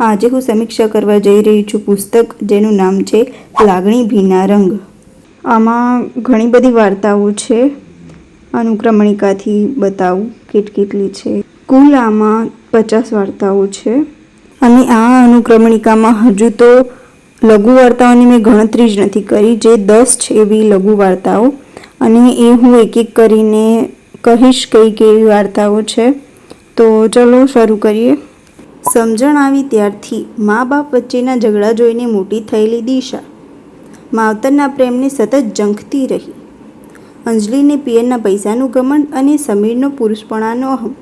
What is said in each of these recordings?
આજે હું સમીક્ષા કરવા જઈ રહી છું પુસ્તક, જેનું નામ છે લાગણી ભીના રંગ. આમાં ઘણી બધી વાર્તાઓ છે. અનુક્રમણિકાથી બતાવું કેટ કેટલી છે. કુલ આમાં પચાસ વાર્તાઓ છે. અને આ અનુક્રમણિકામાં હજુ તો લઘુ વાર્તાઓની મેં ગણતરી જ નથી કરી, જે દસ છે એવી લઘુ વાર્તાઓ. અને એ હું એક એક કરીને કહીશ કઈ કેવી વાર્તાઓ છે. તો ચલો શરૂ કરીએ. સમજણ આવી ત્યારથી મા બાપ વચ્ચેના ઝઘડા જોઈને મોટી થયેલી દિશા. માવતરના પ્રેમને સતત ઝંખતી રહી. અંજલિને પિયરના પૈસાનું ઘમંડ અને સમીરનો પુરુષપણાનો અહમ.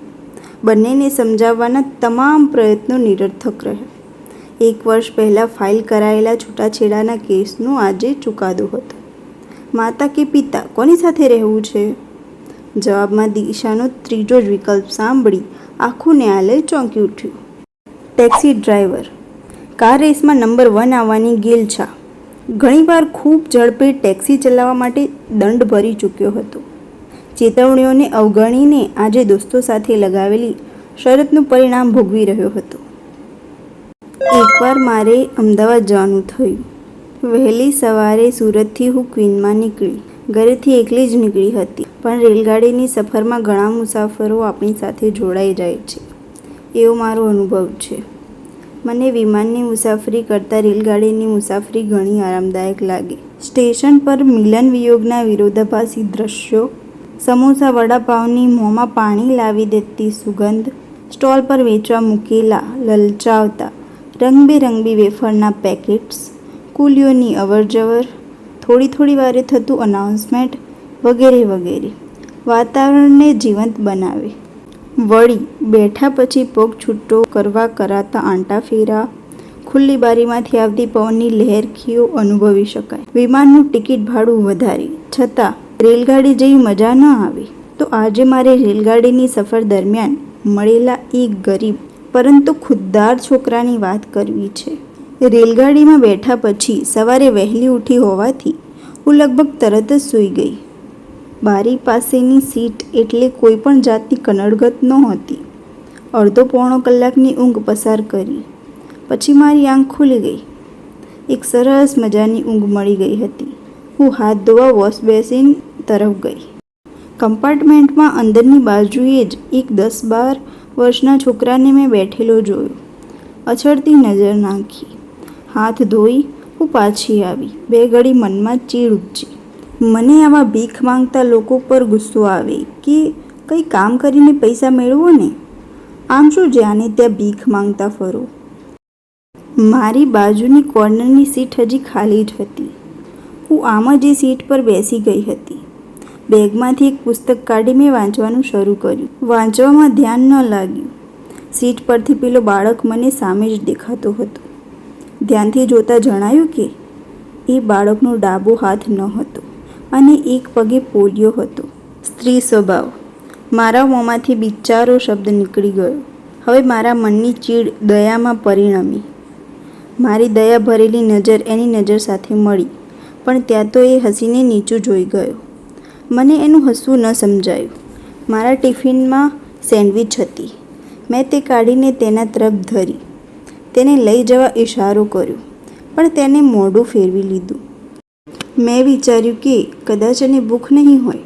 બંનેને સમજાવવાના તમામ પ્રયત્નો નિરર્થક રહ્યા. એક વર્ષ પહેલાં ફાઇલ કરાયેલા છૂટાછેડાના કેસનો આજે ચુકાદો હતો. માતા કે પિતા કોની સાથે રહેવું છે? જવાબમાં દિશાનો ત્રીજો જ વિકલ્પ સાંભળી આખું ન્યાયાલય ચોંકી ઉઠ્યું. Taxi driver. કાર રેસમાં નંબર વન આવવાની ગેલછા ઘણીવાર ખૂબ ઝડપે ટેક્સી ચલાવવા માટે દંડ ભરી ચૂક્યો હતો. ચેતવણીઓને અવગણીને આજે દોસ્તો સાથે લગાવેલી શરતનું પરિણામ ભોગવી રહ્યો હતો. એકવાર મારે અમદાવાદ જવાનું થયું. વહેલી સવારે સુરતથી હું ક્વીનમાં નીકળી. ઘરેથી એકલી જ નીકળી હતી. પણ રેલગાડીની સફરમાં ઘણા મુસાફરો આપણી સાથે જોડાઈ જાય છે. એવો મારો અનુભવ છે. મને વિમાનની મુસાફરી કરતાં રેલગાડીની મુસાફરી ઘણી આરામદાયક લાગે. સ્ટેશન પર મિલન વિયોગના વિરોધાભાસી દ્રશ્યો, સમોસા વડાપાવની મોંમાં પાણી લાવી દેતી સુગંધ, સ્ટોલ પર વેચવા મૂકેલા લલચાવતા રંગબેરંગી વેફરના પેકેટ્સ, કુલીઓની અવરજવર, થોડી થોડી વારે થતું અનાઉન્સમેન્ટ વગેરે વગેરે. વાતાવરણને જીવંત બનાવે. વળી બેઠા પછી પગ છૂટો કરવા કરાતા આંટા ફેરા. ખુલ્લી બારીમાંથી આવતી પવનની લહેરખીઓ અનુભવી શકાય. વિમાનનું ટિકિટ ભાડું વધારે. છતાં, રેલગાડી જેવી મજા ન આવી. તો આજે મારે રેલગાડીની સફર દરમિયાન મળેલા એક ગરીબ, પરંતુ ખુદદાર છોકરાની વાત કરવી છે. રેલગાડીમાં બેઠા પછી સવારે વહેલી ઉઠી હોવાથી હું લગભગ તરત જ સૂઈ ગઈ. બારી પાસેની સીટ એટલે કોઈ પણ જાતની કનડગત નહોતી. અડધો પોણો કલાકની ઊંઘ પસાર કરી. પછી મારી આંખ ખુલી ગઈ. એક સરસ મજાની ઊંઘ મળી ગઈ હતી. હું હાથ ધોવા વોશ બેસીન તરફ ગઈ. કમ્પાર્ટમેન્ટમાં અંદરની બાજુએ જ એક દસ બાર વર્ષના છોકરાને મેં બેઠેલો જોયો. અછડતી નજર નાખી. હાથ ધોઈ હું પાછી આવી. બે ઘડી મનમાં ચીડ ઉપજી. મને આવા ભીખ માંગતા લોકો પર ગુસ્સો આવે કે કંઈ કામ કરીને પૈસા મેળવો ને? આમ શું જ્યાંને ત્યાં ભીખ માંગતા ફરો? મારી બાજુની કોર્નરની સીટ હજી ખાલી જ હતી. હું આમ જ એ સીટ પર બેસી ગઈ હતી. બેગમાંથી એક પુસ્તક કાઢી મેં વાંચવાનું શરૂ કર્યું. વાંચવામાં ધ્યાન ન લાગ્યું. સીટ પરથી પેલો બાળક મને સામે જ દેખાતો હતો. ધ્યાનથી જોતાં જણાયું કે એ બાળકનો ડાબો હાથ ન હતો. અને એક પગે પોલિયો હતો. સ્ત્રી સ્વભાવ. મારા મોંમાંથી બિચારો શબ્દ નીકળી ગયો. હવે મારા મનની ચીડ દયામાં પરિણમી. મારી દયા ભરેલી નજર એની નજર સાથે મળી, પણ ત્યાં તો એ હસીને નીચું જોઈ ગયો. મને એનું હસવું ન સમજાયું. મારા ટિફિનમાં સેન્ડવિચ હતી. મેં તે કાઢીને તેના તરફ ધરી. તેને લઈ જવા ઇશારો કર્યો, પણ તેને મોઢું ફેરવી લીધું. મેં વિચાર્યું કે કદાચ એને ભૂખ નહીં હોય.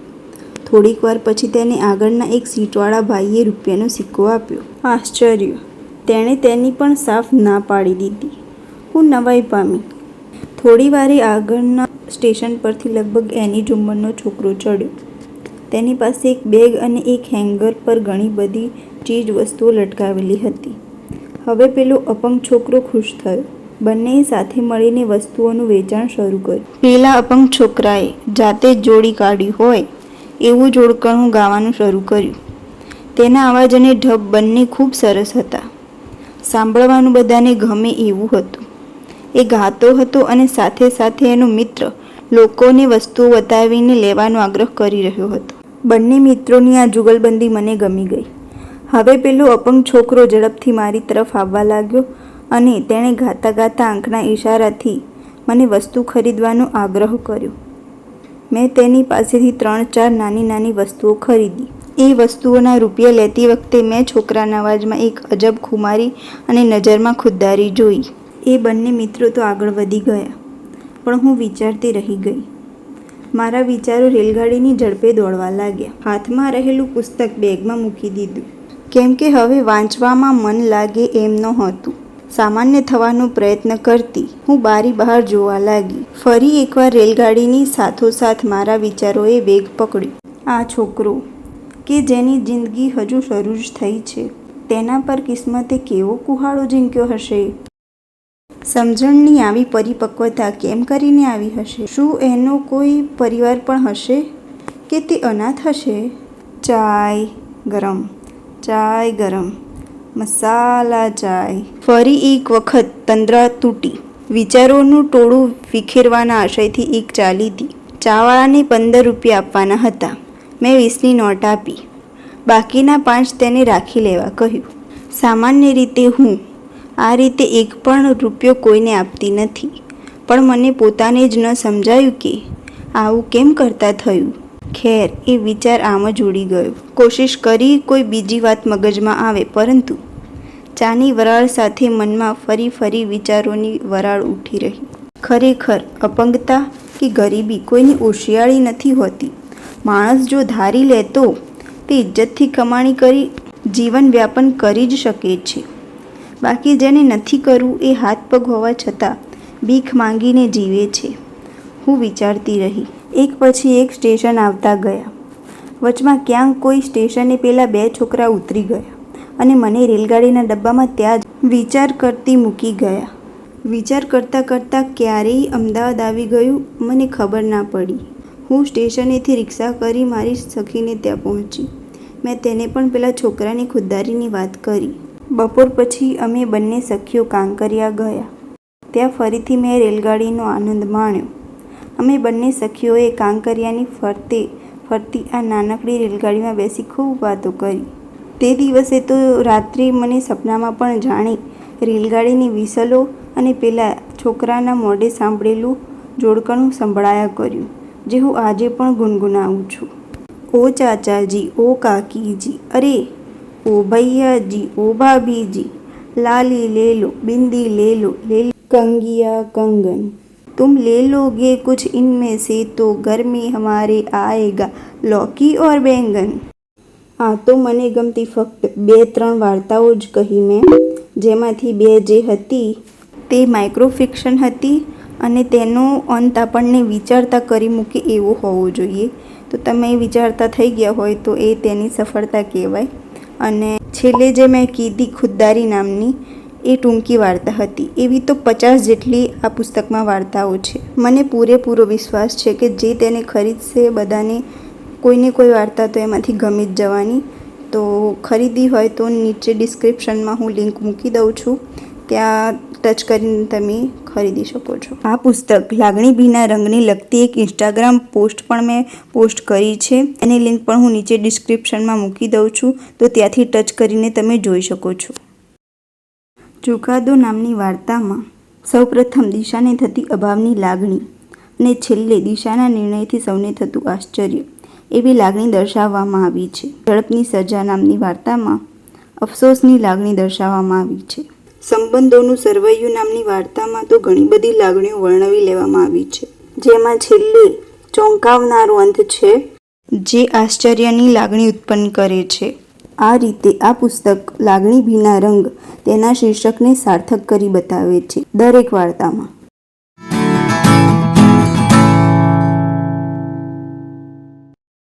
થોડીક વાર પછી તેને આગળના એક સીટવાળા ભાઈએ રૂપિયાનો સિક્કો આપ્યો. આશ્ચર્ય. તેણે તેની પણ સાફ ના પાડી દીધી. હું નવાઈ પામી. થોડી વારે આગળના સ્ટેશન પરથી લગભગ એની ઝુમ્મરનો છોકરો ચડ્યો. તેની પાસે એક બેગ અને એક હેંગર પર ઘણી બધી ચીજ વસ્તુઓ લટકાવેલી હતી. હવે પેલો અપંગ છોકરો ખુશ થયો. બંનેએ સાથે મળીને વસ્તુઓનું વેચાણ શરૂ કર્યું. પેલા અપંગ છોકરાએ જાતે જ જોડી કાઢ્યું હોય એવું જોડકણું ગાવાનું શરૂ કર્યું. તેના અવાજ અને ઢબ બંને ખૂબ સરસ હતા. સાંભળવાનું બધાને ગમે એવું હતું. એ ગાતો હતો અને સાથે સાથે એનો મિત્ર લોકોને વસ્તુઓ બતાવીને લેવાનો આગ્રહ કરી રહ્યો હતો. બંને મિત્રોની આ જુગલબંધી મને ગમી ગઈ. હવે પેલો અપંગ છોકરો ઝડપથી મારી તરફ આવવા લાગ્યો અને તેણે ગાતા ગાતા આંખના ઈશારાથી મને વસ્તુ ખરીદવાનો આગ્રહ કર્યો. મેં તેની પાસેથી ત્રણ ચાર નાની નાની વસ્તુઓ ખરીદી. એ વસ્તુઓના રૂપિયા લેતી વખતે મેં છોકરાના અવાજમાં એક અજબ ખુમારી અને નજરમાં ખુદદારી જોઈ. એ બંને મિત્રો તો આગળ વધી ગયા, પણ હું વિચારતી રહી ગઈ. મારા વિચારો રેલગાડીની ઝડપે દોડવા લાગ્યા. હાથમાં રહેલું પુસ્તક બેગમાં મૂકી દીધું. કેમ કે હવે વાંચવામાં મન લાગે એમ નહોતું. સામાન્ય થવાનો પ્રયત્ન કરતી. હું બારી બહાર જોવા લાગી. ફરી એકવાર રેલગાડીની સાથોસાથ મારા વિચારોએ વેગ પકડ્યો. આ છોકરો, કે જેની જિંદગી હજુ શરૂ જ થઈ છે, તેના પર કિસ્મતે કેવો કુહાડો ઝીંક્યો હશે? સમજણની આવી પરિપક્વતા કેમ કરીને આવી હશે? શું એનો કોઈ પરિવાર પણ હશે? કે તે અનાથ હશે? ચાય ગરમ ચાય ગરમ. મસાલા ચાય ફરી એક વખત તંદ્રા તૂટી. વિચારોનું ટોળું વિખેરવાના આશયથી એક ચાલી હતી ચાવાળાને પંદર રૂપિયા આપવાના હતા. મેં વીસની નોટ આપી. બાકીના પાંચ તેને રાખી લેવા કહ્યું. સામાન્ય રીતે હું આ રીતે એક પણ રૂપિયો કોઈને આપતી નથી. પણ મને પોતાને જ ન સમજાયું કે આવું કેમ કરતા થયું? ખેર, એ વિચાર આમ જ ઉડી ગયો. કોશિશ કરી કોઈ બીજી વાત મગજમાં આવે, પરંતુ ચાની વરાળ સાથે મનમાં ફરી ફરી વિચારોની વરાળ ઉઠી રહી. ખરેખર અપંગતા કે ગરીબી કોઈની ઓશિયાળી નથી હોતી. માણસ જો ધારી લે તો તે ઇજ્જતથી કમાણી કરી જીવન વ્યાપન કરી જ શકે છે. બાકી જેને નથી કરવું એ હાથ પગ હોવા છતાં ભીખ માંગીને જીવે છે. હું વિચારતી રહી. એક પછી એક સ્ટેશન આવતા ગયા. વચમાં ક્યાંક કોઈ સ્ટેશને પેલા બે છોકરા ઉતરી ગયા. અને મને રેલગાડીના ડબ્બામાં ત્યાં જ વિચાર કરતી મૂકી ગયા. વિચાર કરતાં કરતાં ક્યારેય અમદાવાદ આવી ગયું, મને ખબર ના પડી. હું સ્ટેશનેથી રિક્ષા કરી મારી સખીને ત્યાં પહોંચી. મેં તેને પણ પેલા છોકરાની ખુદદારીની વાત કરી. બપોર પછી અમે બંને સખીઓ કાંકરિયા ગયા. ત્યાં ફરીથી મેં રેલગાડીનો આનંદ માણ્યો. અમે બંને સખીઓએ કાંકરિયાની ફરતે ફરતી આ નાનકડી રેલગાડીમાં બેસી ખૂબ વાતો કરી. તે દિવસે તો રાત્રે મને સપનામાં પણ જાણી રેલગાડીની વિસલો અને પેલા છોકરાના મોઢે સાંભળેલું જોડકણું સંભળાયા કર્યું જે હું આજે પણ ગુનગુનાવું છું ઓ ચાચાજી ઓ કાકીજી અરે ओ भैया जी ओ भाभी जी लाली ले लो बिंदी ले लो ले लो कंगिया कंगन तुम ले लोगे कुछ इनमें से तो घर में हमारे आएगा लौकी और बैंगन આ તો મને ગમતી ફક્ત બે ત્રણ વાર્તાઓ જ કહી મેં. જેમાંથી બે જે હતી તે માઇક્રોફિક્શન હતી અને તેનો અંત આપણને વિચારતા કરી મૂકે એવો હોવો જોઈએ. તો તમે વિચારતા થઈ ગયા હોય તો એ તેની સફળતા કહેવાય. અને છેલ્લે જે મેં કીધી ખુદદારી નામની, એ ટૂંકી વાર્તા હતી. એવી તો પચાસ જેટલી આ પુસ્તકમાં વાર્તાઓ છે. મને પૂરેપૂરો વિશ્વાસ છે કે જે તેને ખરીદશે બધાને કોઈને કોઈ વાર્તા તો એમાંથી ગમી જ જવાની. તો ખરીદી હોય તો નીચે ડિસ્ક્રિપ્શનમાં હું લિંક મૂકી દઉં છું. ત્યાં ટચ કરીને તમે ખરીદી શકો છો. આ પુસ્તક લાગણી ભીના રંગને લગતી એક ઇન્સ્ટાગ્રામ પોસ્ટ પણ મેં પોસ્ટ કરી છે. એની લિંક પણ હું નીચે ડિસ્ક્રિપ્શનમાં મૂકી દઉં છું. તો ત્યાંથી ટચ કરીને તમે જોઈ શકો છો. ચુકાદો નામની વાર્તામાં સૌપ્રથમ દિશાને થતી અભાવની લાગણી અને છેલ્લે દિશાના નિર્ણયથી સૌને થતું આશ્ચર્ય. એવી લાગણી દર્શાવવામાં આવી છે. ઝડપની સજા નામની વાર્તામાં અફસોસની લાગણી દર્શાવવામાં આવી છે. સંબંધોનું સરવૈયું નામની વાર્તામાં તો ઘણી બધી લાગણીઓ વર્ણવી લેવામાં આવી છે. જેમાં છેલ્લે ચોંકાવનારો અંત છે. જે આશ્ચર્યની લાગણી ઉત્પન્ન કરે છે. આ રીતે આ પુસ્તક લાગણી ભીના રંગ તેના શીર્ષકને સાર્થક કરી બતાવે છે દરેક વાર્તામાં.